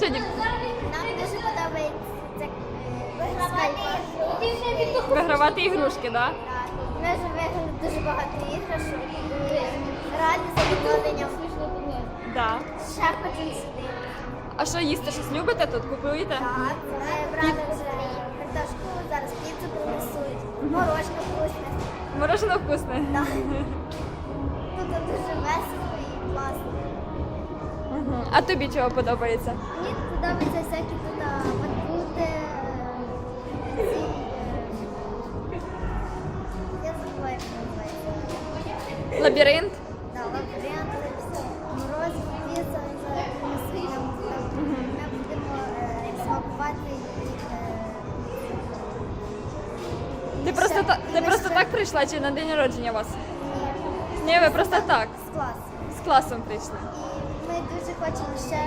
Дів... Нам дуже подобається скайпа. вигравати ігрушки, да? Ми вже виграли дуже багато іграшок. Раді задоволенням. Да. Ще хочемо сюди. А що їсти? Щось любите тут? Купуєте? Так, брали вже картошку, зараз піцу принесуть, морожка вкусне. Мороженое вкусне. Так. А тобі чого подобається? Мені подобаються всякі тут батути. е, е, Я забула, як називається. Лабіринт? Да, принесуть нам. там. Ми будемо е, смакувати. Ти просто, та- ти просто так прийшла чи на день народження у вас? Ні, Ні, ви просто так. з класу. З класом прийшли. Ми дуже хочемо ще